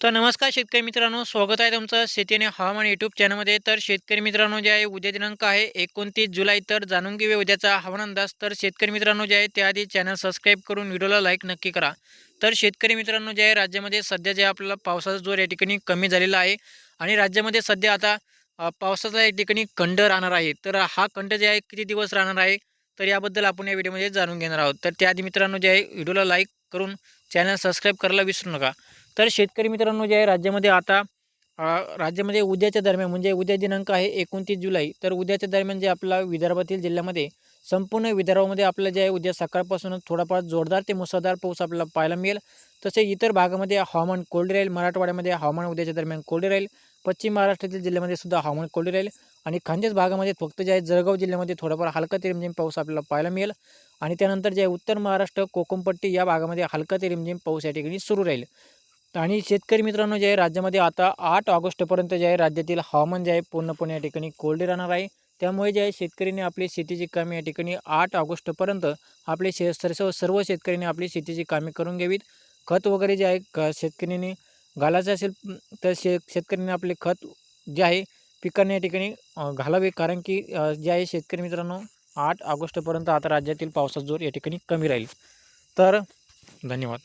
तर नमस्कार शेतकरी मित्रांनो स्वागत आहे तुमचं शेती आणि हवामान यूट्यूब चॅनलमध्ये तर शेतकरी मित्रांनो जे आहे उद्या दिनांक आहे एकोणतीस जुलै. तर जाणून घेऊया उद्याचा हवामान अंदाज. तर शेतकरी मित्रांनो जे आहे त्याआधी चॅनल सबस्क्राईब करून व्हिडिओला लाईक नक्की करा. तर शेतकरी मित्रांनो जे आहे राज्यामध्ये सध्या जे आपल्याला पावसाचा जोर या ठिकाणी कमी झालेला आहे. आणि राज्यामध्ये सध्या आता पावसाचा या ठिकाणी खंड राहणार आहे. तर हा खंड जे आहे किती दिवस राहणार आहे? तर याबद्दल आपण या व्हिडिओमध्ये जाणून घेणार आहोत. तर त्याआधी मित्रांनो जे आहे व्हिडिओला लाईक करून चॅनल सबस्क्राईब करायला विसरू नका. तर शेतकरी मित्रांनो जे आहे राज्यामध्ये आता राज्यामध्ये उद्याच्या दरम्यान म्हणजे उद्या दिनांक आहे एकोणतीस जुलै तर उद्याच्या दरम्यान जे आपला विदर्भातील जिल्ह्यामध्ये संपूर्ण विदर्भामध्ये आपलं जे आहे उद्या सकाळपासूनच थोडाफार जोरदार ते मुसळधार पाऊस आपल्याला पाहायला मिळेल. तसे इतर भागामध्ये हवामान कोरडे राहील मराठवाड्यामध्ये हवामान उद्याच्या दरम्यान कोरडे राहील पश्चिम महाराष्ट्रातील जिल्ह्यामध्ये सुद्धा हवामान कोरडे राहील आणि खानदेश भागामध्ये फक्त जे आहे जळगाव जिल्ह्यामध्ये थोडाफार हलका ते रिमझिम पाऊस आपल्याला पाहायला मिळेल. आणि त्यानंतर जे आहे उत्तर महाराष्ट्र कोकणपट्टी या भागामध्ये हलका ते रिमझिम पाऊस या ठिकाणी सुरू राहील. आणि शेतकरी मित्रांनो जे आहे राज्यामध्ये आता आठ ऑगस्टपर्यंत जे आहे राज्यातील हवामान जे आहे पूर्णपणे या ठिकाणी कोरडे राहणार आहे. त्यामुळे जे आहे शेतकऱ्यांनी आपली शेतीची कामे या ठिकाणी आठ ऑगस्टपर्यंत आपले शे सर्व सर्व शेतकऱ्यांनी आपली शेतीची कामे करून घ्यावीत. खत वगैरे जे आहे क शेतकऱ्यांनी घालायचं असेल तर शे शेतकऱ्यांनी आपले खत जे आहे पिकांना या ठिकाणी घालावे. कारण की जे आहे शेतकरी मित्रांनो आठ ऑगस्टपर्यंत आता राज्यातील पावसाचा जोर या ठिकाणी कमी राहील. तर धन्यवाद.